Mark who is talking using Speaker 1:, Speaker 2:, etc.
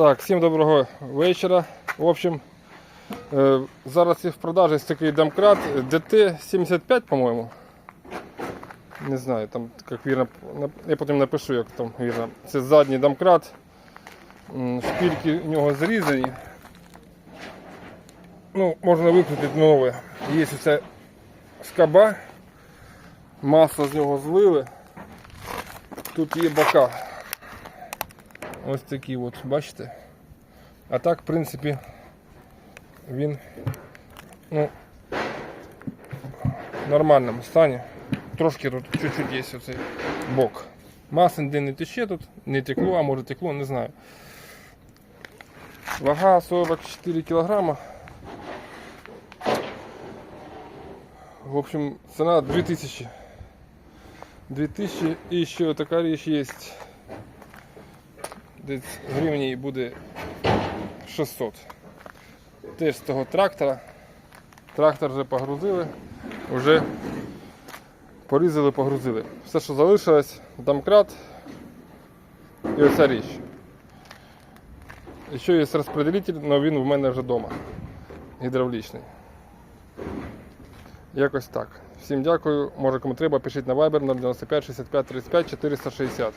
Speaker 1: Так, всім доброго вечора. В общем, е, зараз є в продажі такий домкрат DT75, по-моєму. Не знаю, там як вірно, я потім напишу, як там вірно. Це задній домкрат. М, Шпильки в нього зрізані. Ну, можна викрутити нове. Є оця скоба. Масло з нього злили. Тут є бока. Ось такі от, бачите? А так, в принципі, він ну, в нормальному стані. Трошки тут чуть-чуть є оцей бок. Маси ніде не тече тут, не текло, а може текло, не знаю. Вага 44 кілограма. В общем, цена 2000. 2000 і ще така річ є. Десь гривні буде 600. Теж з того трактора. Трактор вже погрузили, вже порізали, погрузили. Все, що залишилось, домкрат і оця річ. І ще є розпределитель, але він в мене вже вдома. Гідравлічний. Якось так. Всім дякую. Може кому треба, пишіть на Viber 095 65 35 460.